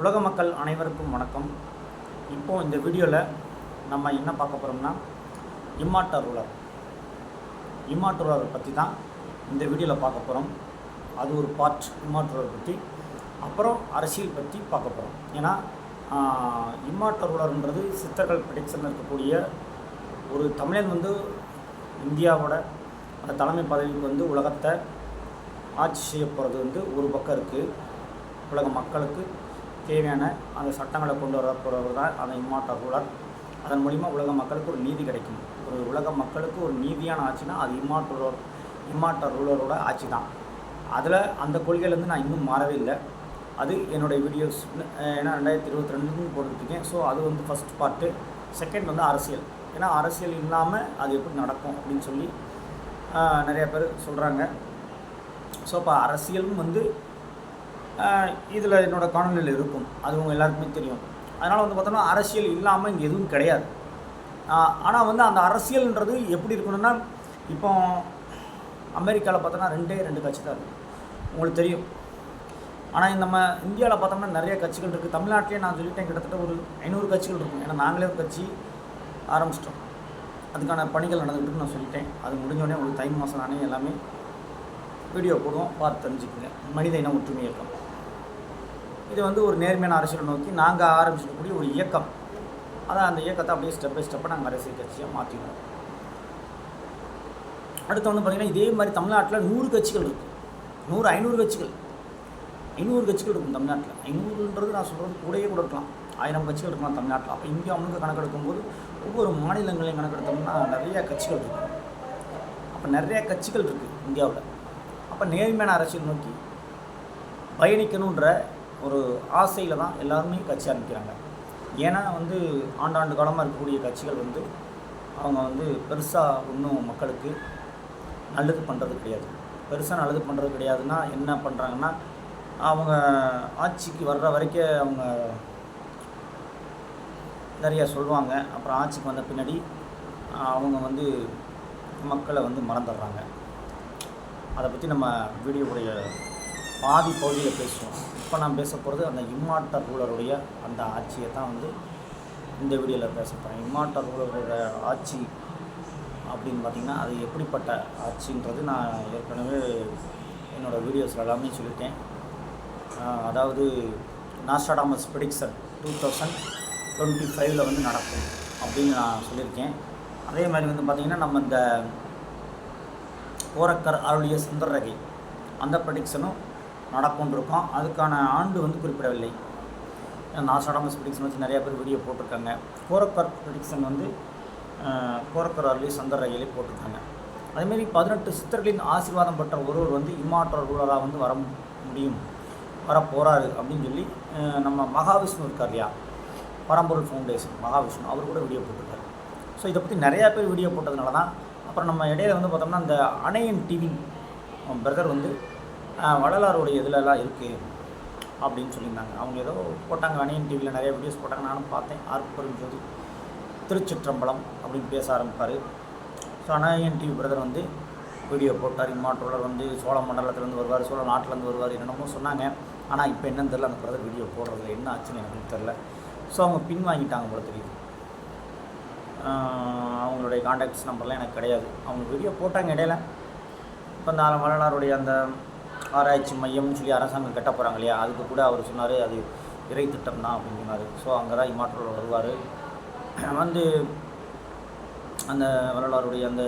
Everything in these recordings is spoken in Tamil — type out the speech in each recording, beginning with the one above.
உலக மக்கள் அனைவருக்கும் வணக்கம். இப்போது இந்த வீடியோவில் நம்ம என்ன பார்க்க போகிறோம்னா இம்மாட்ட ரூலர். இம்மாட்ட ரூலர் பற்றி தான் இந்த வீடியோவில் பார்க்க போகிறோம் அது ஒரு பார்ட் இம்மாட்ட ரூலர் பற்றி அப்புறம் அரசியல் பற்றி பார்க்க போகிறோம் ஏன்னா இம்மாட்ட ரூலர்ன்றது சித்தர்கள் ப்ரிடிக்ஷன் இருக்கக்கூடிய ஒரு தமிழன் வந்து இந்தியாவோட அந்த தலைமை பதவிக்கு வந்து உலகத்தை ஆட்சி செய்ய போகிறது வந்து ஒரு பக்கம் இருக்குது உலக மக்களுக்கு தேவையான அந்த சட்டங்களை கொண்டு வர தான் அந்த இம்மாட்ட ரூலர் அதன் மூலிமா உலக மக்களுக்கு ஒரு நீதி கிடைக்கும். ஒரு உலக மக்களுக்கு ஒரு நீதியான ஆட்சினா அது இம்மாட்ட ரூலர் இம்மாட்ட ரூலரோட ஆட்சி தான் அதில் அந்த கொள்கையிலேருந்து நான் இன்னும் மாறவே இல்லை. அது என்னுடைய வீடியோஸ் ஏன்னா ரெண்டாயிரத்தி இருபத்தி ரெண்டுன்னு போட்டுருக்கேன் ஸோ அது வந்து ஃபஸ்ட் பார்ட்டு செகண்ட் வந்து அரசியல். ஏன்னா அரசியல் இல்லாமல் அது எப்படி நடக்கும் அப்படின்னு சொல்லி நிறைய பேர் சொல்கிறாங்க ஸோ இப்போ அரசியலும் வந்து இதில் என்னோடய காணொலியில் இருக்கும். அது உங்கள் எல்லாருக்குமே தெரியும். அதனால் வந்து பார்த்தோம்னா அரசியல் இல்லாமல் இங்கே எதுவும் கிடையாது. ஆனால் வந்து அந்த அரசியல்ன்றது எப்படி இருக்கணும்னா இப்போ அமெரிக்காவில் பார்த்தோன்னா ரெண்டே ரெண்டு கட்சி தான் இருக்குது உங்களுக்கு தெரியும். ஆனால் நம்ம இந்தியாவில் பார்த்தோம்னா நிறைய கட்சிகள் இருக்குது தமிழ்நாட்டிலே நான் சொல்லிட்டேன் கிட்டத்தட்ட ஒரு ஐநூறு கட்சிகள் இருக்கும். ஏன்னா நாங்களே ஒரு கட்சி ஆரம்பிச்சிட்டோம். அதுக்கான பணிகள் நடந்துகிட்டு நான் சொல்லிட்டேன். அது முடிஞ்சோடனே உங்களுக்கு தை மாதம் நானே எல்லாமே வீடியோ போடுவோம். பார்த்து தெரிஞ்சுக்கோங்க. மனித இன ஒற்றுமை இயக்கம். இது வந்து ஒரு நேர்மையான அரசியலை நோக்கி நாங்கள் ஆரம்பிச்சிருக்கக்கூடிய ஒரு இயக்கம். அதான் அந்த இயக்கத்தை அப்படியே ஸ்டெப் பை ஸ்டெப்பாக நாங்கள் அரசியல் கட்சியாக மாற்றிடுவோம் அடுத்து வந்து பார்த்திங்கன்னா இதே மாதிரி தமிழ்நாட்டில் நூறு கட்சிகள் இருக்குது நூறு ஐநூறு கட்சிகள். ஐநூறு கட்சிகள் இருக்கும் தமிழ்நாட்டில். ஐநூறுன்றது நான் சொல்கிறது கூடயே கூட இருக்கலாம். ஆயிரம் கட்சிகள் இருக்கலாம் தமிழ்நாட்டில். அப்போ இந்தியா முழுக்க கணக்கெடுக்கும்போது ஒவ்வொரு மாநிலங்களையும் கணக்கெடுத்தோம்னா நிறைய கட்சிகள் இருக்கும் அப்போ நிறைய கட்சிகள் இருக்குது இந்தியாவில். அப்போ நேர்மையான அரசியல் நோக்கி பயணிக்கணுன்ற ஒரு ஆசையில் தான் எல்லாருமே கட்சி ஆரம்பிக்கிறாங்க. ஏன்னா வந்து ஆண்டாண்டு காலமாக இருக்கக்கூடிய கட்சிகள் வந்து அவங்க வந்து பெருசாக ஒன்றும் மக்களுக்கு நல்லது பண்ணுறது கிடையாது. பெருசாக நல்லது பண்ணுறது கிடையாதுன்னா என்ன பண்ணுறாங்கன்னா அவங்க ஆட்சிக்கு வர்ற வரைக்கும் அவங்க நிறைய சொல்லுவாங்க. அப்புறம் ஆட்சிக்கு வந்த பின்னாடி அவங்க வந்து மக்களை வந்து மறந்துடுறாங்க. அதை பற்றி நம்ம வீடியோவுடைய பாதி பகுதியில் பேசுவோம். இப்போ நான் பேச போகிறது அந்த இம்மாட்ட ரூலருடைய அந்த ஆட்சியை தான் வந்து இந்த வீடியோவில் பேச போகிறேன் இம்மாட்ட ரூலரோட ஆட்சி அப்படின்னு பார்த்திங்கன்னா அது எப்படிப்பட்ட ஆட்சின்றது நான் ஏற்கனவே என்னோடய வீடியோஸில் எல்லாமே சொல்லிட்டேன். அதாவது Nostradamus prediction two thousand twenty ஃபைவ்ல வந்து நடக்கும் அப்படின்னு நான் சொல்லியிருக்கேன். அதே மாதிரி வந்து பார்த்திங்கன்னா நம்ம இந்த ஓரக்கர் அருளிய சுந்தரகை அந்த ப்ரெடிக்ஷனும் நடக்கும்னு இருக்கோம் அதுக்கான ஆண்டு வந்து குறிப்பிடவில்லை. நாசாடாமஸ் ப்ரிடிக்ஷன் வச்சு நிறையா பேர் வீடியோ போட்டிருக்காங்க. கோரக்கர் ப்ரிடிக்ஷன் வந்து அஹ், சந்தர் அருளிய போட்டிருக்காங்க. அதேமாரி பதினெட்டு சித்தர்களின் ஆசீர்வாதம் பெற்ற ஒருவர் வந்து இம்மாற்ற ரூலராக வந்து வர முடியும் வர போகிறாரு அப்படின்னு சொல்லி நம்ம மகாவிஷ்ணு இருக்கார் இல்லையா? பரம்பொருள் ஃபவுண்டேஷன் மகாவிஷ்ணு அவர் கூட வீடியோ போட்டிருக்காரு. ஸோ இதை பற்றி நிறையா பேர் வீடியோ போட்டதுனால தான் அப்புறம் நம்ம இடையில வந்து பார்த்தோம்னா இந்த அணையன் டிவி பிரதர் வந்து வடலாருடைய வள்ளலாருடைய இதுலலாம் இருக்குது அப்படின்னு சொல்லியிருந்தாங்க. அவங்க ஏதோ போட்டாங்க அணியன் டிவியில் நிறைய வீடியோஸ் போட்டாங்க. நானும் பார்த்தேன். ஆர்ப்பரும் ஜோதி திருச்சிற்றம்பலம் அப்படின்னு பேச ஆரம்பிப்பார். ஸோ அணையன் டிவி பிரதர் வந்து வீடியோ போட்டார். இம்மாற்றோலர் வந்து சோழ மண்டலத்துலேருந்து வருவார் சோழ நாட்டிலேருந்து வருவார் என்னென்னமோ சொன்னாங்க. ஆனால் இப்போ என்னன்னு தெரில அந்த பிரதர் வீடியோ போடுறதுல என்ன ஆச்சுன்னு எனக்கு தெரில ஸோ அவங்க பின் வாங்கிட்டாங்க போல தெரியுது. அவங்களுடைய காண்டாக்ட்ஸ் நம்பர்லாம் எனக்கு கிடையாது. அவங்க வீடியோ போட்டாங்க இடையில. இப்போ அந்த வரலாறுடைய அந்த ஆராய்ச்சி மையம்னு சொல்லி அரசாங்கம் கட்ட போகிறாங்க இல்லையா? அதுக்கு கூட அவர் சொன்னார் அது இறை திட்டம் தான் அப்படின்னு சொன்னார். ஸோ அங்கே தான் இமாற்றல் வருவார். வந்து அந்த வரலாறுடைய அந்த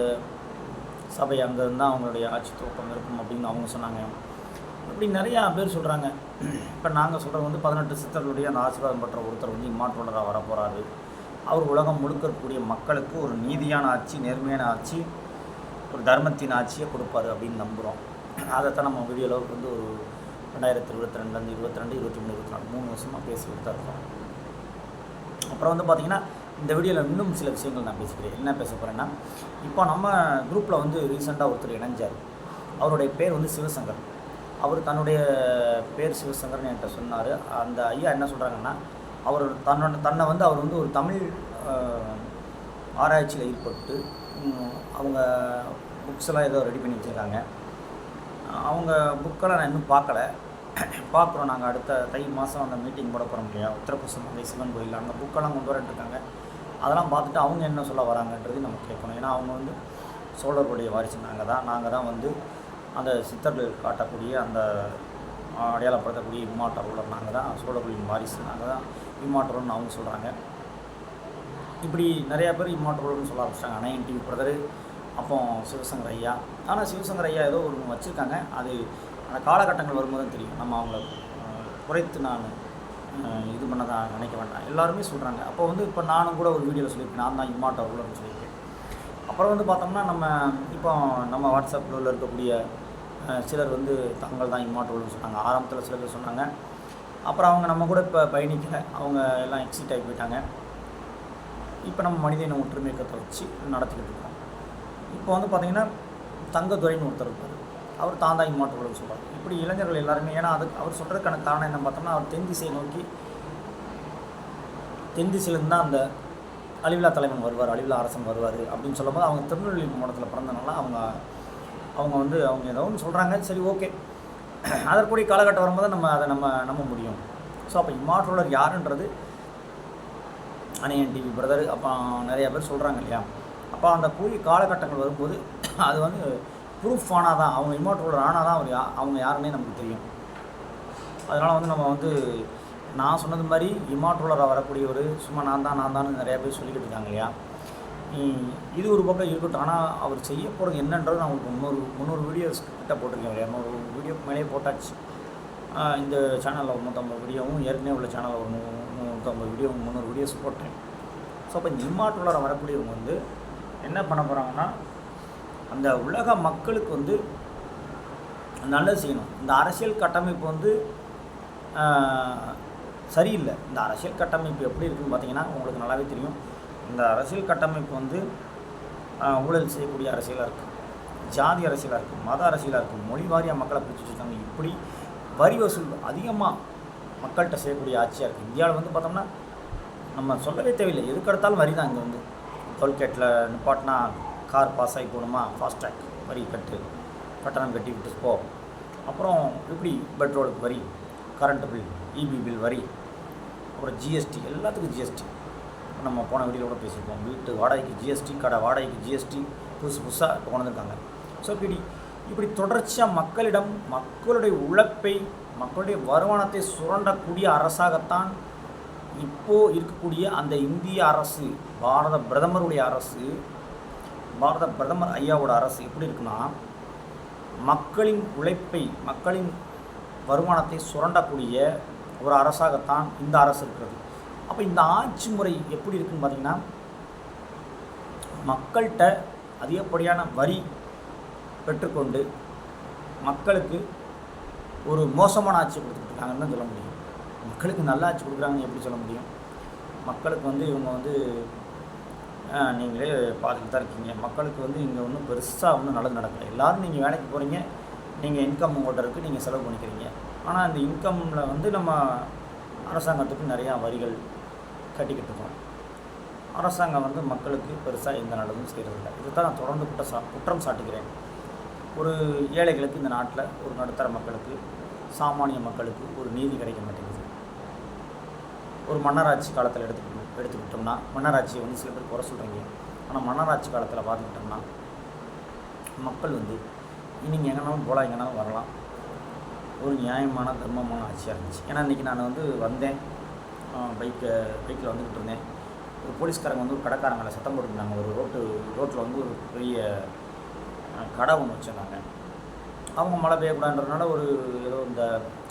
சபை அங்கே இருந்தால் அவங்களுடைய ஆட்சி துவக்கம் இருக்கும் அப்படின்னு அவங்க சொன்னாங்க. இப்படி நிறையா பேர் சொல்கிறாங்க இப்போ நாங்கள் சொல்கிறது வந்து பதினெட்டு சித்தர்களுடைய அந்த ஆசீர்வாதம் பெற்ற ஒருத்தர் வந்து இம்மாற்றலராக வர போகிறாரு அவர் உலகம் முழுக்க இருக்கக்கூடிய மக்களுக்கு ஒரு நீதியான ஆட்சி நேர்மையான ஆட்சி ஒரு தர்மத்தின் ஆட்சியை கொடுப்பாரு அப்படின்னு நம்புகிறோம் அதைத்தான் நம்ம வீடியோவில் வந்து ஒரு ரெண்டாயிரத்தி இருபத்தி ரெண்டுலேருந்து இருபத்தி ரெண்டு இருபத்தி மூணு இருபத்தி நாலு மூணு வருஷமாக பேசிக்கிட்டு தான் இருக்கோம். அப்புறம் வந்து பார்த்திங்கன்னா இந்த வீடியோவில் இன்னும் சில விஷயங்கள் நான் பேசிக்கிறேன். என்ன பேச போகிறேன்னா இப்போ நம்ம குரூப்பில் வந்து ரீசெண்டாக ஒருத்தர் இணைஞ்சார். அவருடைய பேர் வந்து சிவசங்கர் அவர் தன்னுடைய பேர் சிவசங்கர்னு என்கிட்ட சொன்னார். அந்த ஐயா என்ன சொல்கிறாங்கன்னா அவர் தன்னோட தன்னை வந்து அவர் வந்து ஒரு தமிழ் ஆராய்ச்சியில் ஈடுபட்டு அவங்க புக்ஸ் எல்லாம் ஏதோ ரெடி பண்ணி வச்சுருக்காங்க. அவங்க புக்கெல்லாம் நான் இன்னும் பார்க்கல. பார்க்குறோம். நாங்கள் அடுத்த தை மாதம் அந்த மீட்டிங் போட போகிறோம் இல்லையா? உத்தரப்பிரசமங்கை சிவன் கோயில் அந்த புக்கெல்லாம் கொண்டு வரட்டுருக்காங்க இருக்காங்க. அதெல்லாம் பார்த்துட்டு அவங்க என்ன சொல்ல வராங்கன்றது நம்ம கேட்கணும். ஏன்னா அவங்க வந்து சோழர்களுடைய வாரிசு நாங்கள் தான் நாங்கள் தான் வந்து அந்த சித்தர்கள் காட்டக்கூடிய அந்த அடையாளப்படுத்தக்கூடிய இம்மாட்ட ரூலர் நாங்கள் தான் சோழர்களின் வாரிசு. நாங்கள் தான் இம்மாட்டர்னு அவங்க சொல்கிறாங்க இப்படி நிறையா பேர் இம்மாட்டர்னு சொல்ல ஆரம்பிச்சிட்டாங்க. அணையன் டிவி பிரதரு அப்போ சிவசங்கர் ஐயா. ஆனால் சிவசங்கர் ஐயா ஏதோ ஒரு வச்சுருக்காங்க. அது அந்த காலகட்டங்கள் வரும்போது தான் தெரியும். நம்ம அவங்கள குறைத்து நான் இது பண்ணதான் நினைக்க வேண்டாம். எல்லாருமே சொல்கிறாங்க அப்போ வந்து இப்போ நானும் கூட ஒரு வீடியோவில் சொல்லியிருக்கேன். நான் தான் இம்மாட்ட ரூலர்னு சொல்லியிருக்கேன். அப்புறம் வந்து பார்த்தோம்னா நம்ம இப்போ நம்ம வாட்ஸ்அப்பில் உள்ள இருக்கக்கூடிய சிலர் வந்து தங்கள் தான் இம்மாட்டோல்னு சொன்னாங்க ஆரம்பத்தில் சில பேர் சொன்னாங்க. அப்புறம் அவங்க நம்ம கூட இப்போ பயணிக்கலை. அவங்க எல்லாம் எக்ஸிட் ஆகி போயிட்டாங்க. இப்போ நம்ம மனிதனை ஒற்றுமை இயக்கத்தை வச்சு நடத்திக்கிட்டு இருக்கோம். இப்போ வந்து பார்த்திங்கன்னா தங்கதுரைன்னு ஒருத்தர் இருப்பார். அவர் தாந்தா இம்மாட்டோல்னு சொல்கிறார் இப்படி இளைஞர்கள் எல்லாருமே ஏன்னா அது அவர் சொல்கிறதுக்கான காரணம் என்ன பார்த்தோம்னா அவர் தென் திசையை நோக்கி தென் திசையிலேருந்து தான் அந்த அழிவிழா தலைவன் வருவார் அழிவிழா அரசன் வருவார் அப்படின்னு சொல்லும்போது அவங்க திருநெல்வேலி மாவட்டத்தில் பிறந்தனால அவங்க அவங்க வந்து அவங்க ஏதோ ஒன்று சொல்கிறாங்க சரி ஓகே. அதற்குரிய காலகட்டம் வரும்போது நம்ம அதை நம்ம நம்ப முடியும். ஸோ அப்போ இம்மாற்றோலர் யாருன்றது அணையன் டிவி பிரதர் அப்போ நிறைய பேர் சொல்கிறாங்க இல்லையா? அப்போ அந்த கூடிய காலகட்டங்கள் வரும்போது அது வந்து ப்ரூஃப் ஆனால் தான் அவங்க இம்மாற்றோலர் ஆனால் தான் அவர் யா அவங்க யாருன்னே நமக்கு தெரியும். அதனால் வந்து நம்ம வந்து நான் சொன்னது மாதிரி இமாட்ரோலராக வரக்கூடியவர் சும்மா நான் தான் நான் தான் நிறையா பேர் சொல்லிக்கிட்டு இருக்காங்க இல்லையா? இது ஒரு பக்கம் இருக்கட்டும். ஆனால் அவர் செய்ய போகிறது என்னன்றது நான் உங்களுக்கு முந்நூறு முந்நூறு வீடியோஸ் கிட்ட போட்டிருக்கேன் ஒரு வீடியோ மேலே போட்டாச்சு. இந்த சேனலில் ஒரு நூற்றம்பது வீடியோவும் ஏற்கனவே உள்ள சேனலில் ஒரு நூ- நூற்றம்பது வீடியோவும் முந்நூறு வீடியோஸ் போட்டேன். ஸோ அப்போ இந்த இம்மாட்ரோலராக வரக்கூடியவங்க வந்து என்ன பண்ண போகிறாங்கன்னா அந்த உலக மக்களுக்கு வந்து நல்லது செய்யணும். இந்த அரசியல் கட்டமைப்பு வந்து சரியில்லை. இந்த அரசியல் கட்டமைப்பு எப்படி இருக்குன்னு பார்த்தீங்கன்னா உங்களுக்கு நல்லாவே தெரியும். இந்த அரசியல் கட்டமைப்பு வந்து ஊழல் செய்யக்கூடிய அரசியலாக இருக்குது ஜாதி அரசியலாக இருக்குது மத அரசியலாக இருக்குது மொழி வாரியாக மக்களை பிடிச்சி வச்சுருக்காங்க. இப்படி வரி வசூல் அதிகமாக மக்கள்கிட்ட செய்யக்கூடிய ஆட்சியாக இருக்குது இந்தியாவில் வந்து பார்த்தோம்னா நம்ம சொல்லவே தேவையில்லை. எதுக்கடுத்தாலும் வரி தான் இங்கே வந்து. டோல்கேட்டில் நிப்பாட்டினா கார் பாஸ் ஆகி போகணுமா? ஃபாஸ்ட்ராக் வரி கட்டு. கட்டணம் கட்டி விட்டு போ. அப்புறம் இப்படி பெட்ரோலுக்கு வரி? கரண்ட் பில் இபி பில் வரி. அப்புறம் ஜிஎஸ்டி எல்லாத்துக்கும் ஜிஎஸ்டி நம்ம போன வீடியோவில் கூட பேசியிருப்போம். வீட்டு வாடகைக்கு ஜிஎஸ்டி கடை வாடகைக்கு ஜிஎஸ்டி புதுசு புதுசாக இப்போ கொண்டு ஸோ இப்படி இப்படி தொடர்ச்சியாக மக்களிடம் மக்களுடைய உழைப்பை மக்களுடைய வருமானத்தை சுரண்டக்கூடிய அரசாகத்தான் இப்போது இருக்கக்கூடிய அந்த இந்திய அரசு பாரத பிரதமருடைய அரசு பாரத பிரதமர் ஐயாவோட அரசு எப்படி இருக்குன்னா மக்களின் உழைப்பை மக்களின் வருமானத்தை சுரண்டக்கூடிய ஒரு அரசாகத்தான் இந்த அரசு இருக்கிறது. அப்போ இந்த ஆட்சி முறை எப்படி இருக்குன்னு பார்த்தீங்கன்னா மக்கள்கிட்ட அதிகப்படியான வரி பெற்றுக்கொண்டு மக்களுக்கு ஒரு மோசமான ஆட்சி கொடுத்துட்டு இருக்காங்கன்னு தான் சொல்ல முடியும். மக்களுக்கு நல்லாட்சி கொடுக்குறாங்கன்னு எப்படி சொல்ல முடியும்? மக்களுக்கு வந்து இவங்க வந்து நீங்களே பார்த்துட்டு தான் இருக்கீங்க. மக்களுக்கு வந்து இங்கே ஒன்றும் பெருசாக ஒன்றும் நல்லது நடக்கலை. எல்லோரும் நீங்கள் வேலைக்கு போகிறீங்க நீங்கள் இன்கம் உங்கள்கிட்ட இருக்குது நீங்கள் செலவு பண்ணிக்கிறீங்க. ஆனால் அந்த இன்கம்மில் வந்து நம்ம அரசாங்கத்துக்கு நிறையா வரிகள் கட்டிக்கிட்டு இருக்கோம். அரசாங்கம் வந்து மக்களுக்கு பெருசாக எந்த நல்லதும் செய்கிறதில்ல இதை தான் நான் தொடர்ந்து குற்ற சா குற்றம் சாட்டுகிறேன். ஒரு ஏழைகளுக்கு இந்த நாட்டில் ஒரு நடுத்தர மக்களுக்கு சாமானிய மக்களுக்கு ஒரு நீதி கிடைக்க மாட்டேங்குது. ஒரு மன்னராட்சி காலத்தில் எடுத்துக்கணும் எடுத்துக்கிட்டோம்னா மன்னராட்சியை வந்து சில பேர் குறை சொல்கிறீங்க ஆனால் மன்னராட்சி காலத்தில் பார்த்துக்கிட்டோம்னா மக்கள் வந்து நீங்கள் எங்கேனாலும் போகலாம் எங்கேனாலும் வரலாம். ஒரு நியாயமான தர்மமான ஆட்சியாக இருந்துச்சு. ஏன்னா இன்றைக்கி நான் வந்து வந்தேன். பைக்கை பைக்கில் வந்துக்கிட்டு இருந்தேன். ஒரு போலீஸ்காரங்க வந்து ஒரு கடைக்காரங்களை சத்தம் போட்டுருந்தாங்க. ஒரு ரோட்டு ரோட்டில் வந்து ஒரு பெரிய கடை ஒன்று வச்சுருந்தாங்க. அவங்க மழை பெய்யக்கூடாதுன்றதுனால ஒரு ஏதோ இந்த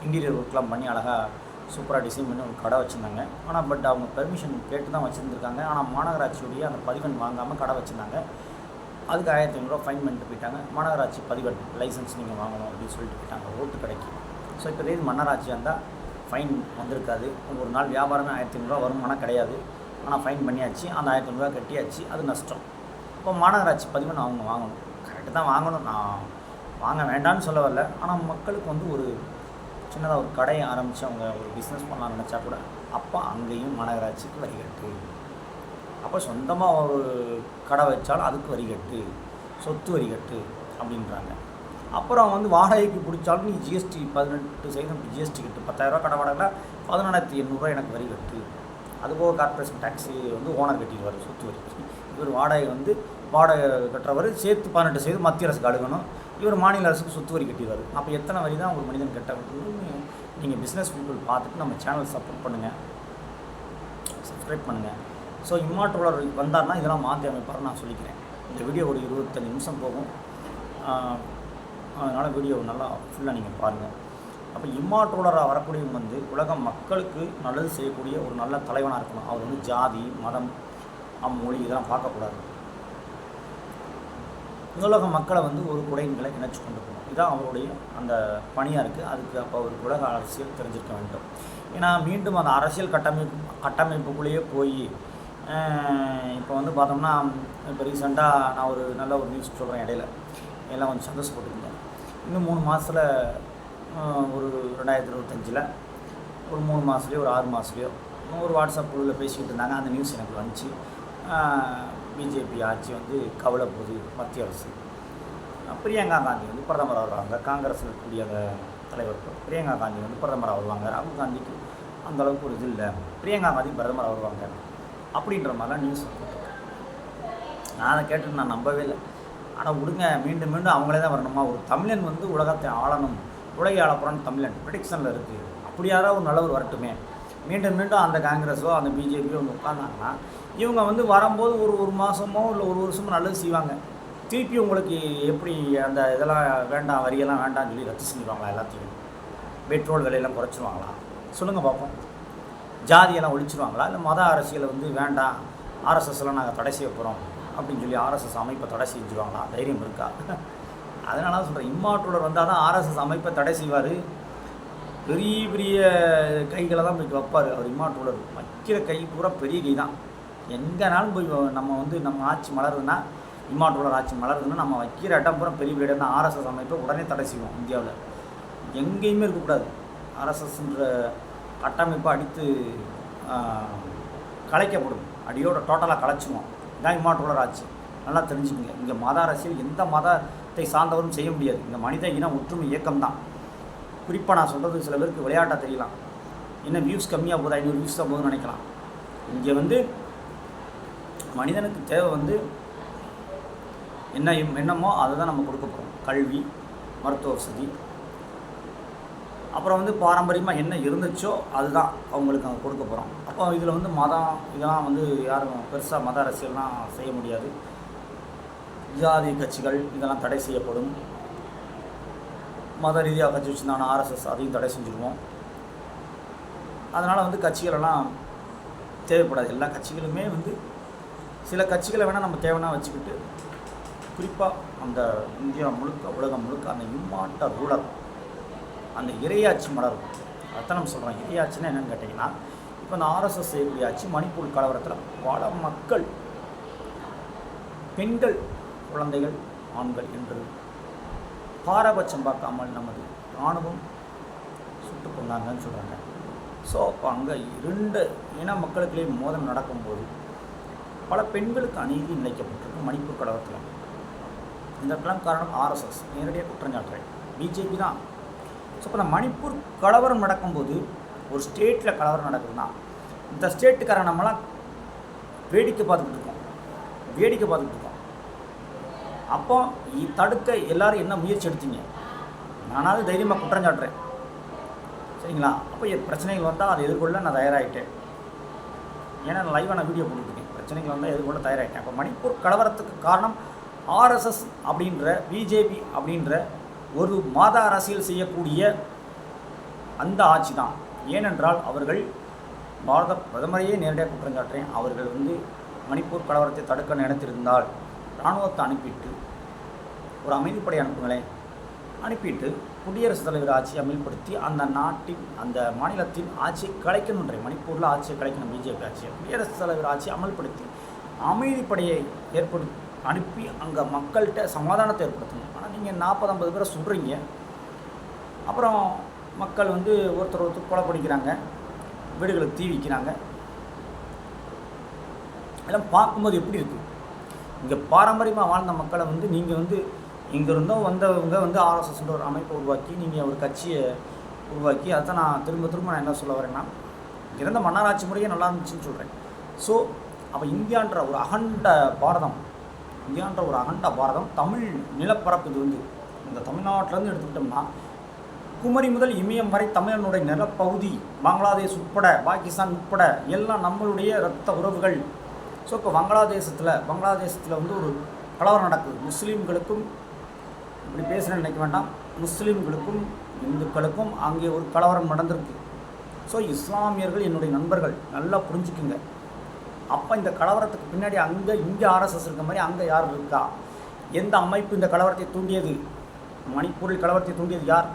இன்டீரியர் ஒர்க்லாம் பண்ணி அழகாக சூப்பராக டிசைன் பண்ணி ஒரு கடை வச்சுருந்தாங்க. ஆனால் பட் அவங்க பெர்மிஷன் கேட்டு தான் வச்சுருந்துருக்காங்க. ஆனால் மாநகராட்சியுடைய அந்த பதிவெண் வாங்காமல் கடை வச்சுருந்தாங்க. அதுக்கு ஆயிரத்தி ஐநூறுரூவா ஃபைன் பண்ணிட்டு போயிட்டாங்க. மாநகராட்சி பதிவெண் லைசன்ஸ் நீங்கள் வாங்கணும் அப்படின்னு சொல்லிட்டு போயிட்டாங்க. ரோட்டு கடைக்கு ஸோ இப்போ இதே இது மன்னராட்சியாக இருந்தால் ஃபைன் வந்திருக்காது. ஒரு நாள் வியாபாரமே ஆயிரத்தி ஐநூறுரூவா வருமானம் கிடையாது. ஆனால் ஃபைன் பண்ணியாச்சு. அந்த ஆயிரத்தி ஐநூறுரூவா கட்டியாச்சு. அது நஷ்டம். இப்போ மாநகராட்சி பதிவெண் அவங்க வாங்கணும். கரெக்டு தான் வாங்கணும். நான் வாங்க வேண்டாம்னு சொல்ல வரல. ஆனால் மக்களுக்கு வந்து ஒரு சின்னதாக ஒரு கடையை ஆரம்பித்து அவங்க ஒரு பிஸ்னஸ் பண்ணலாம்னு நினச்சா கூட அப்போ அங்கேயும் மாநகராட்சிக்கு வரி கட்டு. அப்போ சொந்தமாக ஒரு கடை வச்சாலும் அதுக்கு வரி கட்டு சொத்து வரி கட்டு அப்படின்றாங்க. அப்புறம் வந்து வாடகைக்கு பிடிச்சாலும் நீ ஜிஎஸ்டி பதினெட்டு சதவீதம் ஜிஎஸ்டி கட்டு. பத்தாயிரரூவா கடை வாடகை பதினெண்டாயிரத்தி எண்ணூறுரூவா எனக்கு வரி கட்டு. அதுபோக கார்பரேஷன் டேக்ஸி வந்து ஓனர் கட்டிடுவார் சொத்து வரி இவர் வாடகை வந்து வாடகை கட்டுறவர் சேர்த்து பதினெட்டு சதவீதம் மத்திய அரசுக்கு அழுகணும். இவர் மாநில அரசுக்கு சொத்து வரி கட்டிடுவார். அப்போ எத்தனை வரி தான் ஒரு மனிதன் கட்ட நீங்கள் பிஸ்னஸ் பீப்புள் பார்த்துட்டு நம்ம சேனல் சப்போர்ட் பண்ணுங்கள் சப்ஸ்கிரைப் பண்ணுங்கள் ஸோ இம்மாற்றோட வந்தார்னா இதெல்லாம் மாற்றி அமைப்பார் நான் சொல்லிக்கிறேன். இந்த வீடியோ ஒரு இருபத்தஞ்சு நிமிஷம் போகும். அதனால் வீடியோ நல்லா ஃபுல்லாக நீங்கள் பாருங்கள் அப்போ இம்மாற்றோலராக வரக்கூடியவங்க வந்து உலக மக்களுக்கு நல்லது செய்யக்கூடிய ஒரு நல்ல தலைவனாக இருக்கணும். அவர் வந்து ஜாதி மதம் மொழி இதெல்லாம் பார்க்கக்கூடாது. உலக மக்களை வந்து ஒரு குடைங்களை இணைச்சு கொண்டு போகணும். இதுதான் அவருடைய அந்த பணியாக இருக்குது அதுக்கு அப்போ அவருக்கு உலக அரசியல் தெரிஞ்சிருக்க வேண்டும். ஏன்னா மீண்டும் அந்த அரசியல் கட்டமைப்பு கட்டமைப்புக்குள்ளேயே போய் இப்போ வந்து பார்த்தோம்னா இப்போ ரீசெண்டாக நான் ஒரு நல்ல ஒரு நியூஸ் சொல்கிறேன் இடையில. எல்லாம் கொஞ்சம் சந்தோஷப்பட்டுருந்தேன் இன்னும் மூணு மாதத்தில் ஒரு ரெண்டாயிரத்தி இருபத்தஞ்சில் ஒரு மூணு மாதத்துலேயோ ஒரு ஆறு மாதத்துலேயோ ஒரு வாட்ஸ்அப் குழுவில் பேசிக்கிட்டு இருந்தாங்க. அந்த நியூஸ் எனக்கு வந்துச்சு. பிஜேபி ஆட்சி வந்து கவலை போகுது மத்திய அரசு. பிரியங்கா காந்தி வந்து பிரதமராக வருவாங்க. காங்கிரஸ் இருக்கக்கூடிய அந்த தலைவர் பிரியங்கா காந்தி வந்து பிரதமராக வருவாங்க. ராகுல் காந்திக்கு அந்த அளவுக்கு ஒரு இது இல்லை. பிரியங்கா காந்தி பிரதமராக வருவாங்க அப்படின்ற மாதிரிலாம் நியூஸ் நான் அதை கேட்டு நான் நம்பவே இல்லை. ஆனால் விடுங்க மீண்டும் மீண்டும் அவங்களே தான் வரணுமா? ஒரு தமிழன் வந்து உலகத்தை ஆளணும். உலகை ஆளப்புறான்னு தமிழன் ப்ரடிக்ஷனில் இருக்குது அப்படி யாராவது ஒரு நல்லவர் வரட்டுமே? மீண்டும் மீண்டும் அந்த காங்கிரஸோ அந்த பிஜேபியோ வந்து உட்காந்தாங்கன்னா இவங்க வந்து வரும்போது ஒரு ஒரு மாதமோ இல்லை ஒரு வருஷமோ நல்லது செய்வாங்க. திருப்பி உங்களுக்கு எப்படி அந்த இதெல்லாம் வேண்டாம் வரியெல்லாம் வேண்டாம்னு சொல்லி ரத்து செஞ்சுருவாங்களா எல்லாத்தையும்? பெட்ரோல் விலையெல்லாம் குறைச்சிருவாங்களா? சொல்லுங்கள் பார்ப்போம். ஜாதியெல்லாம் ஒழிச்சிருவாங்களா? இல்லை மத அரசியலை வந்து வேண்டாம் ஆர்எஸ்எஸ்லாம் நாங்கள் தடை செய்ய போகிறோம் அப்படின்னு சொல்லி ஆர்எஸ்எஸ் அமைப்பை தடை செஞ்சுருவாங்களா? தைரியம் இருக்கா? அதனால தான் சொல்கிறேன் இம்மாற்றோடர் வந்தால் தான் ஆர்எஸ்எஸ் அமைப்பை தடை செய்வார். பெரிய பெரிய கைகளை தான் போய் வைப்பார். அவர் இம்மாற்றோடர் வைக்கிற கை பூரா பெரிய கை தான். எங்கேனாலும் போய் நம்ம வந்து நம்ம ஆட்சி மலருதுன்னா இம்மாட்டோட ஆட்சி மலருதுன்னா நம்ம வைக்கிற இடம் பூரா பெரிய பெரிய இடம் தான் ஆர்எஸ்எஸ் அமைப்பை உடனே தடை செய்வோம் இந்தியாவில். எங்கேயுமே இருக்கக்கூடாது ஆர்எஸ்எஸ்ன்ற கட்டமைப்பை அடித்து கலைக்கப்படும். அடியோட டோட்டலாக கலைச்சிடுவோம் இதான் இம்மாட்டோட ஆட்சி. நல்லா தெரிஞ்சுக்கங்க. இங்கே மத அரசியல் எந்த மதத்தை சார்ந்தவரும் செய்ய முடியாது. இந்த மனித இன ஒற்றுமை இயக்கம் தான் குறிப்பாக நான் சொல்கிறது சில பேருக்கு விளையாட்டாக தெரியலாம். என்ன வியூஸ் கம்மியாக போதும் ஐநூறு வியூஸ் தான் போகுதுன்னு நினைக்கலாம். இங்கே வந்து மனிதனுக்கு தேவை வந்து என்ன என்னமோ அதை தான் நம்ம கொடுக்க போகிறோம் கல்வி மருத்துவ வசதி. அப்புறம் வந்து பாரம்பரியமாக என்ன இருந்துச்சோ அதுதான் அவங்களுக்கு நாங்கள் கொடுக்க போகிறோம் அப்போ இதில் வந்து மதம் இதெல்லாம் வந்து யாரும் பெருசாக மத அரசியல்லாம் செய்ய முடியாது. ஜாதி கட்சிகள் இதெல்லாம் தடை செய்யப்படும். மத ரீதியாக கட்சி வச்சுருந்தான ஆர்எஸ்எஸ் அதையும் தடை செஞ்சுருவோம். அதனால் வந்து கட்சிகளெல்லாம் தேவைப்படாது. எல்லா கட்சிகளுமே வந்து சில கட்சிகளை வேணால் நம்ம தேவைன்னா வச்சுக்கிட்டு குறிப்பாக அந்த இந்தியா முழுக்க உலகம் முழுக்க அந்த இம்மாட்ட ரூலர் அந்த இறையாட்சி மலரும் அதான் நம்ம சொல்கிறோம் இறையாட்சின்னா என்னென்னு கேட்டிங்கன்னா இப்போ அந்த ஆர்எஸ்எஸ் செய்யக்கூடிய ஆட்சி மணிப்பூர் கலவரத்தில் பல மக்கள் பெண்கள் குழந்தைகள் ஆண்கள் என்று பாரபட்சம் பார்க்காமல் நமது இராணுவம் சுட்டு கொண்டாங்கன்னு சொல்கிறாங்க ஸோ அப்போ அங்கே இரண்டு இன மக்களுக்குள்ளே மோதல் நடக்கும்போது பல பெண்களுக்கு அநீதி நிலைக்கப்பட்டிருக்கு மணிப்பூர் கழகத்தில். இதற்கெல்லாம் காரணம் ஆர்எஸ்எஸ் நேரடியாக குற்றஞ்சாட்டுறேன் பிஜேபி தான். ஸோ இப்போ இந்த மணிப்பூர் கலவரம் நடக்கும்போது ஒரு ஸ்டேட்டில் கலவரம் நடக்குதுன்னா இந்த ஸ்டேட்டுக்காரன் நம்மளாம் வேடிக்கை பார்த்துக்கிட்டு இருக்கோம் வேடிக்கை பார்த்துக்கிட்டு இருக்கோம் அப்போ தடுக்க எல்லோரும் என்ன முயற்சி எடுத்தீங்க? நானாவது தைரியமாக குற்றம் சாட்டுறேன். சரிங்களா? அப்போ பிரச்சனைகள் வந்தால் அதை எதிர்கொள்ள நான் தயாராகிட்டேன் ஏன்னா நான் லைவாக நான் வீடியோ போட்டுருக்கேன் பிரச்சனைகள் வந்தால் எதிர்கொள்ள தயாராகிட்டேன் அப்போ மணிப்பூர் கலவரத்துக்கு காரணம் ஆர்எஸ்எஸ் அப்படின்ற பிஜேபி அப்படின்ற ஒரு மாத அரசியல் செய்யக்கூடிய அந்த ஆட்சி தான். ஏனென்றால் அவர்கள் பாரத பிரதமரையே நேரடியாக குற்றஞ்சாட்டுறேன் அவர்கள் வந்து மணிப்பூர் கலவரத்தை தடுக்க நினைத்திருந்தால் இராணுவத்தை அனுப்பிட்டு ஒரு அமைதிப்படை அனுப்புங்களேன் அனுப்பிட்டு குடியரசுத் தலைவர் ஆட்சியை அமல்படுத்தி அந்த நாட்டின் அந்த மாநிலத்தின் ஆட்சியை கலைக்கணுன்றேன் மணிப்பூரில் ஆட்சியை கலைக்கணும் பிஜேபி ஆட்சியை குடியரசுத் தலைவர் ஆட்சியை அமல்படுத்தி அமைதிப்படையை ஏற்படு அனுப்பி அங்கே மக்கள்கிட்ட சமாதானத்தை ஏற்படுத்தணும். ஆனால் நீங்கள் நாற்பது ஐம்பது பேரை சுடுறீங்க. அப்புறம் மக்கள் வந்து ஒருத்தர் ஒருத்தர் கொலை பண்ணிக்கிறாங்க. வீடுகளுக்கு தீ வைக்கிறாங்க. எல்லாம் பார்க்கும்போது எப்படி இருக்குது இங்கே பாரம்பரியமாக வாழ்ந்த மக்களை வந்து நீங்கள் வந்து இங்கிருந்தும் வந்தவங்க வந்து ஆர்எஸ்எஸ்ன்ற ஒரு அமைப்பை உருவாக்கி நீங்கள் ஒரு கட்சியை உருவாக்கி அதை நான் திரும்ப திரும்ப நான் என்ன சொல்ல வரேன்னா இருந்த மன்னராட்சி முறையே நல்லா இருந்துச்சுன்னு சொல்கிறேன் ஸோ அப்போ இந்தியான்ற ஒரு அகண்ட பாரதம் இந்தியான்ற ஒரு அகண்ட பாரதம் தமிழ் நிலப்பரப்பு இது வந்து. இந்த தமிழ்நாட்டிலேருந்து எடுத்துக்கிட்டோம்னா குமரி முதல் இமயம் வரை தமிழனுடைய நிலப்பகுதி பங்களாதேஷ் உட்பட பாகிஸ்தான் உட்பட எல்லாம் நம்மளுடைய இரத்த உறவுகள். ஸோ இப்போ வங்களாதேசத்தில் பங்களாதேசத்தில் வந்து ஒரு கலவரம் நடக்குது. முஸ்லீம்களுக்கும் இப்படி பேசுகிறேன்னு நினைக்க வேண்டாம். முஸ்லீம்களுக்கும் இந்துக்களுக்கும் அங்கே ஒரு கலவரம் நடந்திருக்கு. ஸோ இஸ்லாமியர்கள் என்னுடைய நண்பர்கள் நல்லா புரிஞ்சுக்குங்க. அப்போ இந்த கலவரத்துக்கு பின்னாடி அங்கே இங்கே ஆர்எஸ்எஸ் இருக்க மாதிரி அங்கே யார் இருக்கா? எந்த அமைப்பு இந்த கலவரத்தை தூண்டியது? மணிப்பூரில் கலவரத்தை தூண்டியது யார்?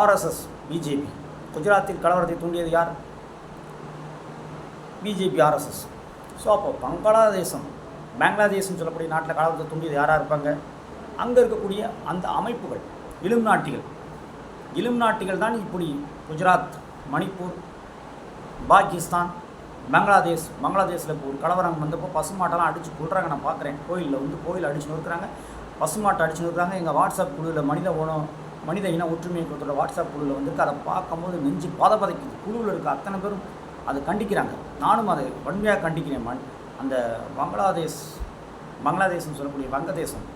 RSS BJP. குஜராத்தில் கலவரத்தை தூண்டியது யார்? BJP RSS. ஸோ அப்போ பங்களாதேசம் பங்களாதேஷ்னு சொல்லக்கூடிய நாட்டில் கலவரத்தை தூண்டியது யாராக இருப்பாங்க? அங்கே இருக்கக்கூடிய அந்த அமைப்புகள் இளும் நாட்டிகள். இளும் நாட்டிகள் தான் இப்படி குஜராத் மணிப்பூர் பாகிஸ்தான் பங்களாதேஷ் பங்களாதேஷில் இப்போ ஒரு கலவரம் வந்தப்போ பசுமாட்டெல்லாம் அடித்து கொள்றாங்க நான் பார்க்குறேன். கோயிலில் வந்து கோயில் அடிச்சு நொறுக்குறாங்க. பசுமாட்டை அடிச்சு நொறுக்குறாங்க. எங்கள் வாட்ஸ்அப் குழுவில் மனித உணவு மனித இன ஒற்றுமையை கொடுத்துள்ள வாட்ஸ்அப் குழுவில் வந்து அதை பார்க்கும்போது நெஞ்சு பத குழுவில் இருக்க அத்தனை பேரும் அதை கண்டிக்கிறாங்க. நானும் அதை வன்மையாக கண்டிக்கிறேன் மண் அந்த பங்களாதேஷ் பங்களாதேஷ்னு சொல்லக்கூடிய வங்கதேசம்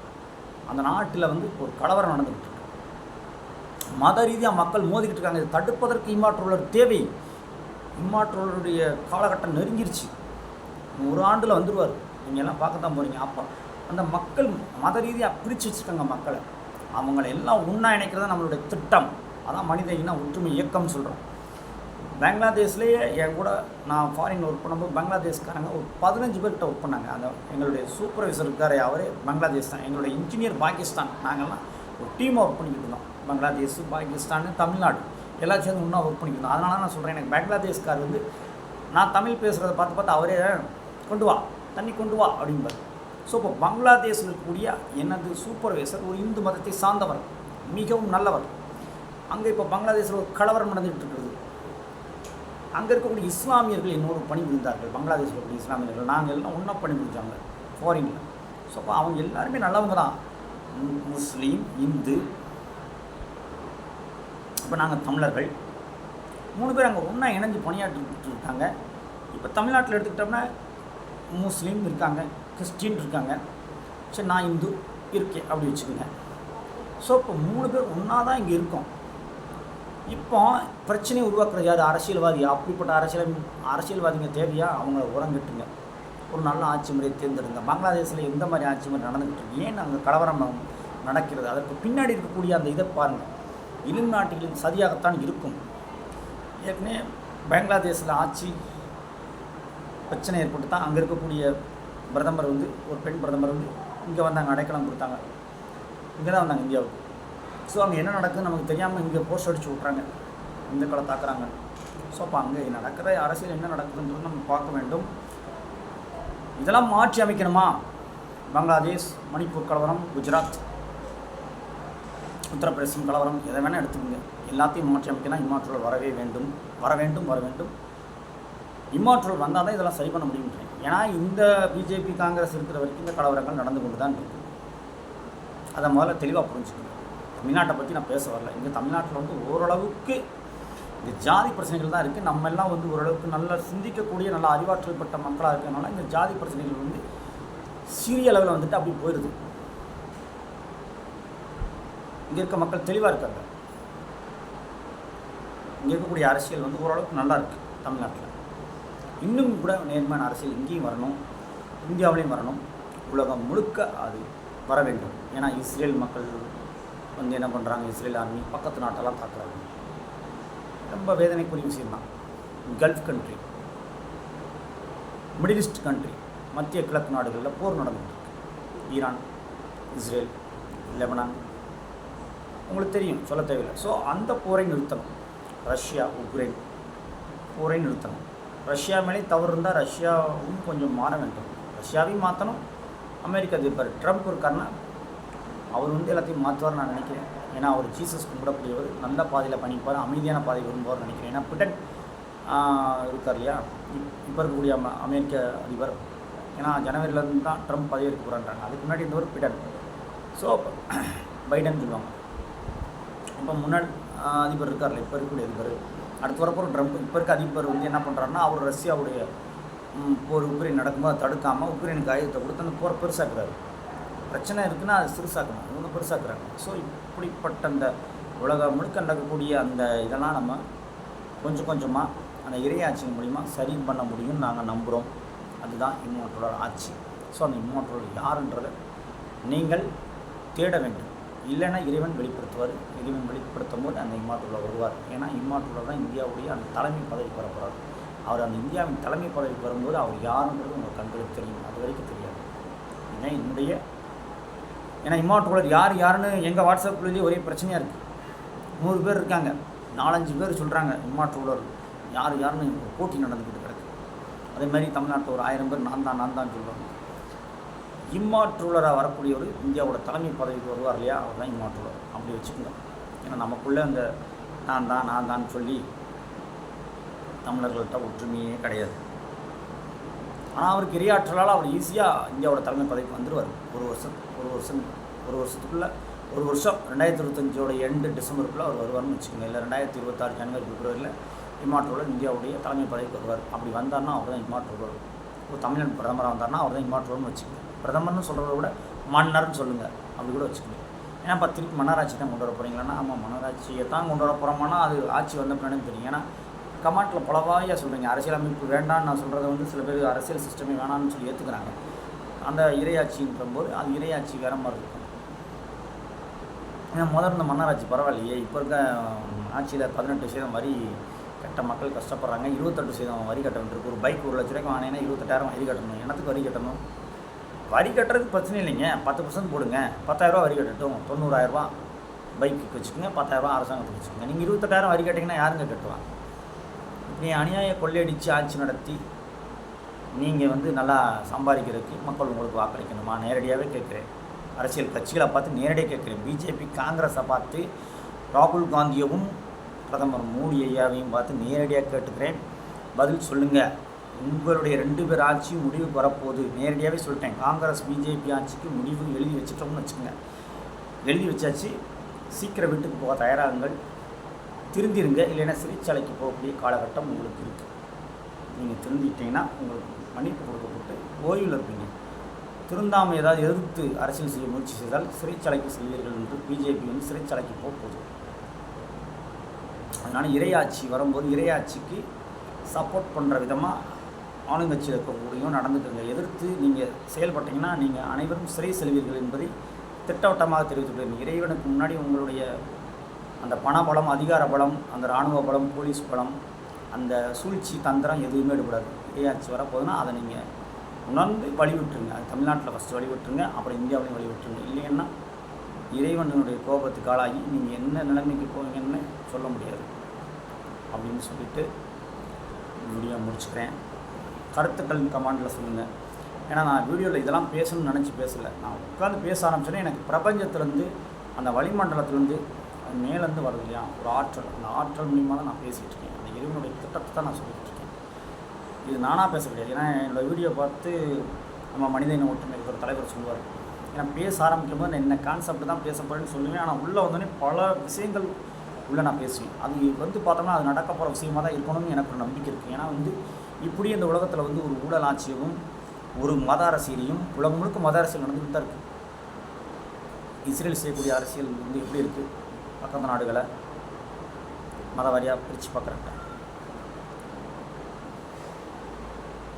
அந்த நாட்டில் வந்து ஒரு கலவரம் நடந்துக்கிட்டு இருக்கு. மத ரீதியாக மக்கள் மோதிக்கிட்டு இருக்காங்க. இதை தடுப்பதற்கு இம்மாற்றுள்ளர் தேவை. இம்மாற்றுள்ளருடைய காலகட்டம் நெருங்கிருச்சு. ஒரு ஆண்டில் வந்துடுவார் நீங்கள் எல்லாம் பார்க்க தான் போகிறீங்க அப்போ அந்த மக்கள் மத ரீதியாக பிரித்து வச்சுருக்காங்க மக்களை. அவங்கள எல்லாம் ஒன்றா இணைக்கிறது நம்மளுடைய திட்டம். அதான் மனித இன ஒற்றுமை இயக்கம்னு சொல்கிறோம் பங்களாதேஷ்லேயே என் கூட நான் ஃபாரின் ஒர்க் பண்ணும்போது பங்களாதேஷ்காரங்க ஒரு பதினஞ்சு பேர்கிட்ட ஒர்க் பண்ணாங்க. அந்த எங்களுடைய சூப்பர்வைசர் இருக்கார் அவரே பங்களாதேஷ் தான். எங்களுடைய இன்ஜினியர் பாகிஸ்தான். நாங்கள்லாம் ஒரு டீமாக ஒர்க் பண்ணிக்கிட்டு இருந்தோம். பங்களாதேஷ் பாகிஸ்தான் தமிழ்நாடு எல்லா சேர்ந்து ஒன்றா ஒர்க் பண்ணிக்கிட்டு இருந்தோம். அதனால நான் சொல்கிறேன் எனக்கு பங்களாதேஷ்கார் வந்து நான் தமிழ் பேசுகிறத பார்த்து பார்த்து அவரே கொண்டு வா தண்ணி கொண்டு வா அப்படிம்பார். ஸோ இப்போ பங்களாதேஷில் இருக்கக்கூடிய எனது சூப்பர்வைசர் ஒரு இந்து மதத்தை சார்ந்தவர் மிகவும் நல்லவர். அங்கே இப்போ பங்களாதேஷில் ஒரு கலவரம் நடந்துகிட்டு இருக்கிறது. அங்கே இருக்கக்கூடிய இஸ்லாமியர்கள் என்னோட பணிபுரிந்தார்கள் பங்களாதேஷ் இருக்கக்கூடிய இஸ்லாமியர்கள். நாங்கள் எல்லாம் ஒன்றா பணிபுரிஞ்சாங்க ஃபாரினில் ஸோ அப்போ அவங்க எல்லாருமே நல்லவங்க தான். முஸ்லீம் இந்து. இப்போ நாங்கள் தமிழர்கள். மூணு பேர் அங்கே ஒன்றா இணைஞ்சு பணியாற்றிட்டு இருக்காங்க இப்போ தமிழ்நாட்டில் எடுத்துக்கிட்டோம்னா முஸ்லீம் இருக்காங்க கிறிஸ்டின் இருக்காங்க. சரி நான் இந்து இருக்கேன் அப்படி வச்சுக்கோங்க. ஸோ இப்போ மூணு பேர் ஒன்றா தான் இங்கே இருக்கோம். இப்போ பிரச்சனையை உருவாக்குறது யார்? அரசியல்வாதி. அப்படிப்பட்ட அரசியல் அரசியல்வாதிங்க தேவையா? அவங்கள உரங்கட்டுங்க ஒரு நல்ல ஆட்சி முறையை தேர்ந்தெடுங்க. பங்களாதேஷில் எந்த மாதிரி ஆட்சி முறை நடந்துக்கிட்டு இருக்கு? ஏன் அங்கே கலவரம் நடக்கிறது? அதற்கு பின்னாடி இருக்கக்கூடிய அந்த இதை பாருங்கள் இளம் நாட்டுகளின் சதியாகத்தான் இருக்கும். ஏற்கனவே பங்களாதேஷில் ஆட்சி பிரச்சனை ஏற்பட்டு தான் அங்கே இருக்கக்கூடிய பிரதமர் வந்து ஒரு பெண் பிரதமர் வந்து இங்கே வந்தாங்க அடைக்கலம் கொடுத்தாங்க. இங்கே தான் வந்தாங்க இந்தியாவுக்கு. ஸோ அங்கே என்ன நடக்குதுன்னு நமக்கு தெரியாமல் இங்கே போஸ்ட் அடிச்சு விட்றாங்க இந்த தாக்குறாங்க. ஸோ அப்போ அங்கே நடக்கிற அரசியல் என்ன நடக்குதுன்றது நம்ம பார்க்க வேண்டும். இதெல்லாம் மாற்றி அமைக்கணுமா? பங்களாதேஷ் மணிப்பூர் கலவரம் குஜராத். உத்தரப்பிரதேசம் கலவரம் எதை வேணால் எடுத்துக்கோங்க. எல்லாத்தையும் மாற்றி அமைக்கணும் இம்மாற்றல் வரவே வேண்டும். வர வேண்டும் வர வேண்டும். இம்மாற்றல் வந்தால் தான் இதெல்லாம் சரி பண்ண முடியுன்றேன் ஏன்னா இந்த பிஜேபி காங்கிரஸ் இருக்கிற வரைக்கும் இந்த கலவரங்கள் நடந்து கொண்டு தான் இருக்கு. அதை முதல்ல தெளிவாக புரிஞ்சுக்கணும். தமிழ்நாட்டை பற்றி நான் பேச வரல. இங்கே தமிழ்நாட்டில் வந்து ஓரளவுக்கு இந்த ஜாதி பிரச்சனைகள் தான் இருக்குது நம்ம எல்லாம் வந்து ஓரளவுக்கு நல்லா சிந்திக்கக்கூடிய நல்ல அறிவாற்றல் பட்ட மக்களாக இருக்கிறதுனால இந்த ஜாதி பிரச்சனைகள் வந்து சிறிய அளவில் வந்துட்டு அப்படி போயிடுது இங்கே இருக்க மக்கள் தெளிவாக இருக்காங்க. இங்கே இருக்கக்கூடிய அரசியல் வந்து ஓரளவுக்கு நல்லா இருக்குது தமிழ்நாட்டில். இன்னும் கூட நேர்மையான அரசியல் இங்கேயும் வரணும் இந்தியாவிலையும் வரணும். உலகம் முழுக்க அது வர வேண்டும். ஏன்னா இஸ்ரேல் மக்கள் வந்து என்ன பண்ணுறாங்க இஸ்ரேல் ஆர்மி பக்கத்து நாட்டெல்லாம் தாக்குறாங்க. ரொம்ப வேதனைக்குரிய விஷயம் தான் gulf country middle east country மத்திய கிழக்கு நாடுகளில் போர் நடந்துட்டு ஈரான் இஸ்ரேல் லெபனான். உங்களுக்கு தெரியும் சொல்ல தேவையில்லை. ஸோ அந்த போரை நிறுத்தணும். ரஷ்யா உக்ரைன் போரை நிறுத்தணும். ரஷ்யா மேலே தவறு இருந்தால் ரஷ்யாவும் கொஞ்சம் மாற வேண்டும். ரஷ்யாவையும் மாற்றணும் அமெரிக்க அதிபர் ட்ரம்ப் இருக்காருன்னா அவர் வந்து எல்லாத்தையும் மாற்றுவார் நான் நினைக்கிறேன். ஏன்னா அவர் ஜீசஸ் கும்பிடக்கூடியவர் நல்ல பாதையில் பண்ணிப்பார் அமைதியான பாதை விரும்புவார் நினைக்கிறேன். ஏன்னா பிரிட்டன் இருக்கார் இல்லையா? இப்போ இருக்கக்கூடிய அம- அமெரிக்க அதிபர். ஏன்னா ஜனவரியிலேருந்து தான் ட்ரம்ப் பதவியேற்க போகிறான்றாங்க அதுக்கு முன்னாடி இருந்தவர் பிடன் ஸோ பைடன் சொல்லுவாங்க. இப்போ முன்னாடி அதிபர் இருக்கார்ல இப்போ இருக்கக்கூடிய அதிபர். அடுத்து வரப்போகிற ட்ரம்ப் இப்போ இருக்க அதிபர் வந்து என்ன பண்ணுறாருன்னா அவர் ரஷ்யாவுடைய போர் உக்ரைன் நடக்கும்போது தடுக்காமல் உக்ரைனுக்கு ஆயுதத்தை கொடுத்து அந்த போர் பெருசாக்குறாரு. பிரச்சனை இருக்குன்னா அது சிறுசாக்கணும். இவங்க பெருசாக்குறாங்க. ஸோ இப்படிப்பட்ட அந்த உலகம் முழுக்க நடக்கக்கூடிய அந்த இதெல்லாம் நம்ம கொஞ்சம் கொஞ்சமாக அந்த இறையாட்சி மூலிமா சரி பண்ண முடியும்னு நாங்கள் நம்புகிறோம் அதுதான் இம்மோட்டரோட ஆட்சி. ஸோ அந்த இம்மோட்டரோட யாருன்றதை நீங்கள் தேட வேண்டும். இல்லைன்னா இறைவன் வெளிப்படுத்துவார். இறைவன் வெளிப்படுத்தும் போது அந்த இம்மாட்டூரில் வருவார். ஏன்னா இம்மாட்டூரில் தான் இந்தியாவுடைய அந்த தலைமை பதவி பெற போகிறார் அவர் அந்த இந்தியாவின் தலைமை பதவி பெறும்போது அவர் யாருன்றது உங்கள் கண்களுக்கு தெரியும். அது வரைக்கும் தெரியாது. ஏன்னா என்னுடைய ஏன்னா இம்மாட்டூரர் யார் யாருன்னு எங்கள் வாட்ஸ்அப்லேயே ஒரே பிரச்சனையாக இருக்குது நூறு பேர் இருக்காங்க. நாலஞ்சு பேர் சொல்கிறாங்க இம்மாட்டூரர் யார் யாருன்னு போட்டி நடந்துக்கிட்டு கிடக்கு. அதே மாதிரி தமிழ்நாட்டில் ஒரு ஆயிரம் பேர் நான் தான் நான் தான் சொல்லுவாங்க இம்மாற்றுலராக வரக்கூடியவர் இந்தியாவோட தலைமை பதவிக்கு வருவார் இல்லையா? அவர் தான் இம்மாற்றுலர் அப்படி வச்சுக்கோங்க. ஏன்னா நமக்குள்ளே அந்த நான் தான் நான் தான் சொல்லி தமிழர்கள்ட்ட ஒற்றுமையே கிடையாது. ஆனால் அவருக்கு இரையாற்றலால் அவர் ஈஸியாக இந்தியாவோட தலைமை பதவிக்கு வந்துடுவார் ஒரு வருஷம். ஒரு வருஷம் ஒரு வருஷத்துக்குள்ளே ஒரு வருஷம் ரெண்டாயிரத்தி இருபத்தஞ்சோட எண்டு டிசம்பருக்குள்ளே அவர் வருவார்னு வச்சுக்கோங்க இல்லை ரெண்டாயிரத்தி இருபத்தாறு ஜனவரி பிப்ரவரியில் இம்மாற்றோட இந்தியாவுடைய தலைமை பதவிக்கு வருவார். அப்படி வந்தார்னா அவர் தான் இம்மாற்றோர் ஒரு தமிழன் பிரதமராக வந்தார்னா அவர் தான் இம்மாற்றோர்னு வச்சுக்கோங்க. பிரதமர்னு சொல்கிறத விட மன்னர்னு சொல்லுங்கள் அப்படி கூட வச்சுக்கோங்க. ஏன்னா இப்போ திருப்பி மன்னராட்சி தான் கொண்டு வர போகிறீங்களான்னா ஆமாம் மன்னராட்சியை தான் கொண்டு வர போகிறோம்னா அது ஆட்சி வந்த பின்னாடி தெரியும். ஏன்னா கமாண்டில் பலவாயாக சொல்கிறீங்க அரசியலமைப்பு வேண்டாம்னு நான் சொல்கிறத வந்து சில பேர் அரசியல் சிஸ்டமே வேணாம்னு சொல்லி ஏற்றுக்கிறாங்க அந்த இரையாட்சின்றபோது அது இறையாட்சி வேற மாதிரி இருக்கும். ஏன்னா முதல்ல இந்த மன்னராட்சி பரவாயில்லையே. இப்போ இருக்க ஆட்சியில் பதினெட்டு சதவீதம் வரி கட்ட மக்கள் கஷ்டப்படுறாங்க. இருபத்தெட்டு சதவீதம் வரி கட்டணும் ஒரு பைக் ஒரு லட்ச ரூபாய்க்கு வாங்கினா இருபத்தெட்டாயிரம் வரி கட்டணும். என்னத்துக்கு வரி கட்டணும்? வரி கட்டுறதுக்கு பிரச்சனை இல்லைங்க. பத்து பர்சன்ட் போடுங்க. பத்தாயிரரூவா வரி கட்டட்டும். தொண்ணூறாயிரரூபா பைக்குக்கு வச்சுக்கோங்க. பத்தாயிரரூபா அரசாங்கத்துக்கு வச்சுக்கோங்க. நீங்கள் இருபத்தெட்டாயிரம் வரி கட்டிங்கன்னா யாருங்க கட்டுவாங்க? இப்படி அநியாய கொள்ளையடித்து ஆட்சி நடத்தி நீங்கள் வந்து நல்லா சம்பாதிக்கிறதுக்கு மக்கள் உங்களுக்கு வாக்களிக்கணுமா? நேரடியாகவே கேட்குறேன். அரசியல் கட்சிகளை பார்த்து நேரடியாக கேட்குறேன். பிஜேபி காங்கிரஸை பார்த்து ராகுல் காந்தியவும் பிரதமர் மோடி ஐயாவையும் பார்த்து நேரடியாக கேட்டுக்கிறேன். பதில் சொல்லுங்கள் உங்களுடைய ரெண்டு பேர் ஆட்சியும் முடிவுக்கு வரப்போகுது. நேரடியாகவே சொல்லிட்டேன். காங்கிரஸ் பிஜேபி ஆட்சிக்கு முடிவு எழுதி வச்சுட்டோம்னு வச்சுக்கோங்க. எழுதி வச்சாச்சு. சீக்கிரம் வீட்டுக்கு போக தயாராகுங்கள். திருந்திருங்க. இல்லைன்னா சிறைச்சாலைக்கு போகக்கூடிய காலகட்டம் உங்களுக்கு இருக்குது நீங்கள் திருந்திட்டீங்கன்னா உங்களுக்கு மன்னிப்பு கொடுக்கப்பட்டு ஓய்வில் இருப்பீங்க. திருந்தாமல் ஏதாவது எதிர்த்து அரசியல் செய்ய முயற்சி செய்தால் சிறைச்சாலைக்கு செல்வீர்கள் என்று பிஜேபி வந்து சிறைச்சாலைக்கு போக போகுது அதனால் இறையாட்சி வரும்போது இறையாட்சிக்கு சப்போர்ட் பண்ணுற விதமாக ஆளுங்கட்சியில் இருக்கக்கூடியும் நடந்துக்கோங்க. எதிர்த்து நீங்கள் செயல்பட்டீங்கன்னா நீங்கள் அனைவரும் சிறை செல்வீர்கள் என்பதை திட்டவட்டமாக தெரிவித்துள்ளேன் இறைவனுக்கு முன்னாடி உங்களுடைய அந்த பண பலம் அதிகார பலம் அந்த இராணுவ பலம் போலீஸ் பலம் அந்த சூழ்ச்சி தந்திரம் எதுவுமே எடுபடாது. ஏஆர்சி வரப்போகுதுன்னா அதை நீங்கள் உணர்ந்து வழிவிட்டுருங்க அது தமிழ்நாட்டில் ஃபஸ்ட்டு வழிவிட்டுருங்க அப்புறம் இந்தியாவிலையும் வழிவிட்டுருங்க இல்லைன்னா இறைவனுடைய கோபத்துக்கு ஆளாகி நீங்கள் என்ன நிலைமைக்கு போவீங்கன்னு சொல்ல முடியாது. அப்படின்னு சொல்லிட்டு வீடியோ முடிச்சுக்கிறேன். கருத்துக்கள் கமாண்டில் சொல்லுங்கள் ஏன்னா நான் வீடியோவில் இதெல்லாம் பேசணும்னு நினச்சி பேசலை. நான் உட்காந்து பேச ஆரம்பிச்சோன்னே எனக்கு பிரபஞ்சத்துலேருந்து அந்த வளிமண்டலத்துலேருந்து மேலேருந்து வருது இல்லையா? ஒரு ஆற்றல். அந்த ஆற்றல் மூலியமாக தான் நான் பேசிகிட்டு இருக்கேன். அந்த இறைவனுடைய திட்டத்தை தான் நான் சொல்லிட்டு இருக்கேன். இது நானாக பேச முடியாது ஏன்னா என்னோடய வீடியோ பார்த்து நம்ம மனித இன ஒற்றுமை ஒரு தலைவர் சொல்லுவார். ஏன்னா பேச ஆரம்பிக்கும் போது நான் என்ன கான்செப்ட் தான் பேச போகிறேன்னு சொல்லுவேன். ஆனால் உள்ளே வந்தோடனே பல விஷயங்கள் உள்ளே நான் பேசுவேன். அது வந்து பார்த்தோம்னா அது நடக்க போகிற விஷயமா தான் இருக்கணும்னு எனக்கு ஒரு நம்பிக்கை இருக்குது ஏன்னா வந்து இப்படி இந்த உலகத்தில் வந்து ஒரு ஊழல் ஆட்சியமும் ஒரு மத அரசியலையும் உலகம் முழுக்க மத அரசியல் நடந்துகிட்டு தான் இருக்குது இஸ்ரேல் செய்யக்கூடிய அரசியல் வந்து எப்படி இருக்குது பக்கத்து நாடுகளை மத வாரியாக பிரித்து பார்க்குறாங்க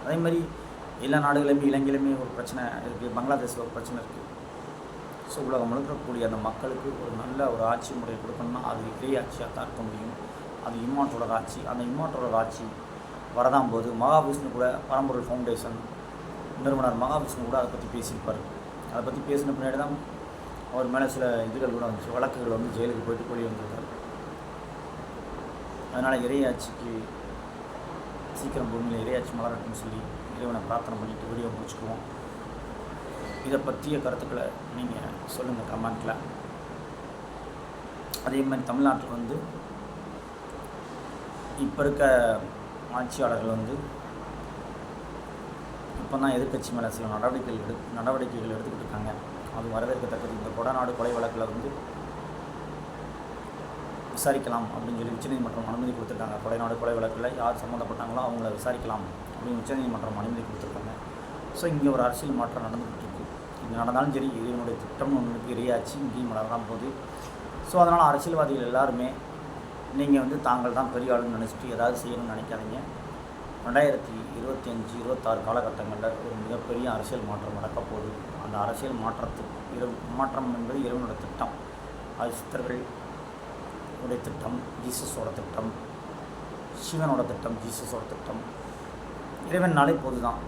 அதே மாதிரி எல்லா நாடுகளுமே இலங்கையிலுமே ஒரு பிரச்சனை இருக்குது பங்களாதேஷில் ஒரு பிரச்சனை இருக்குது ஸோ உலகம் முழுக்கக்கூடிய அந்த மக்களுக்கு ஒரு நல்ல ஒரு ஆட்சி முறையை கொடுக்கணும்னா அது இறை ஆட்சியாக தான் இருக்க முடியும். அது இம்மாட்டோட ஆட்சி. அந்த இம்மாற்றோட ஆட்சி வரதாம் போது மகாவிஷ்ணு கூட பரம்பொருள் ஃபவுண்டேஷன் நிறுவனர் மகாவிஷ்ணு கூட அதை பற்றி பேசியிருப்பார். அதை பற்றி பேசின பின்னாடி தான் அவர் மேலே சில இதுகள் கூட வந்துச்சு. வழக்குகள் வந்து ஜெயிலுக்கு போயிட்டு வெளியே வந்திருக்காரு. அதனால் இறையாட்சிக்கு சீக்கிரம் பூமியில் இறையாட்சி மலரட்டும்னு சொல்லி இறைவனை பிரார்த்தனை பண்ணிட்டு வீடியோ முடிச்சுக்குவோம். இதை பற்றிய கருத்துக்களை நீங்கள் சொல்லுங்கள் கமெண்ட்டில் அதே மாதிரி தமிழ்நாட்டில் வந்து இப்போ இருக்க ஆட்சியாளர்கள் வந்து இப்போ தான் எதிர்க்கட்சி மேலே சில நடவடிக்கைகள் எடு நடவடிக்கைகள் எடுத்துக்கிட்டு இருக்காங்க. அது வரவேற்கத்தக்கது. இந்த கொடநாடு கொலை வழக்கில் வந்து விசாரிக்கலாம் அப்படின்னு சொல்லி உச்சநீதிமன்றம் அனுமதி கொடுத்துருக்காங்க. கொடைநாடு கொலை வழக்கில் யார் சம்மந்தப்பட்டாங்களோ அவங்கள விசாரிக்கலாம் அப்படின்னு உச்சநீதிமன்றம் அனுமதி கொடுத்துருக்காங்க. ஸோ இங்கே ஒரு அரசியல் மாற்றம் நடந்துகிட்டு இருக்கு இங்கே நடந்தாலும் சரி இதனுடைய திட்டம் ஒன்றுக்கு இரையாச்சு இங்கேயும் நடந்தான் போகுது ஸோ அதனால் அரசியல்வாதிகள் எல்லாருமே நீங்கள் வந்து தாங்கள் தான் பெரிய ஆளுன்னு நினச்சிட்டு ஏதாவது செய்யணும்னு நினைக்காதீங்க. ரெண்டாயிரத்தி இருபத்தி அஞ்சு இருபத்தாறு காலகட்டங்களில் ஒரு மிகப்பெரிய அரசியல் மாற்றம் நடக்க போகுது. அந்த அரசியல் மாற்றத்துக்கு இரவு மாற்றம் என்பது இறைவனோட திட்டம். அது சித்தர்கள் உடைய திட்டம் ஜீசஸோட திட்டம் சிவனோட திட்டம் ஜீசஸோட திட்டம். இறைவன்னாலே பொதுதான்.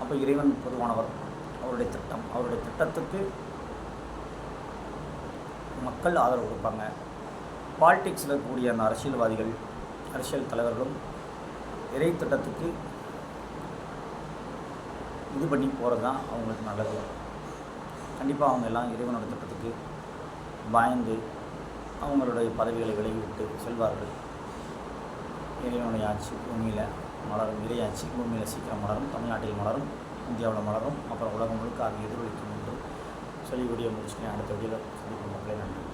அப்போ இறைவன் பொதுவானவர் அவருடைய திட்டம். அவருடைய திட்டத்துக்கு மக்கள் ஆதரவு கொடுப்பாங்க. பாலிடிக்ஸில் இருக்கக்கூடிய அந்த அரசியல்வாதிகள் அரசியல் தலைவர்களும் இறை திட்டத்துக்கு இது பண்ணி போகிறது தான் அவங்களுக்கு நல்லது. கண்டிப்பாக அவங்க எல்லாம் இறைவனோட திட்டத்துக்கு பயந்து அவங்களுடைய பதவிகளை விலகிவிட்டு செல்வார்கள். இறைவனுடைய ஆட்சி பூமியில் மலரும் இறையாட்சி பூமியில் சீக்கிரம் மலரும் தமிழ்நாட்டில் மலரும் இந்தியாவில் மலரும். அப்புறம் உலகம் முழுக்க அது எதிரொலிக்கும் என்று சொல்லி வீடியோ அடுத்த வீடியோவில் சந்திக்கும் மக்களே. நன்றி.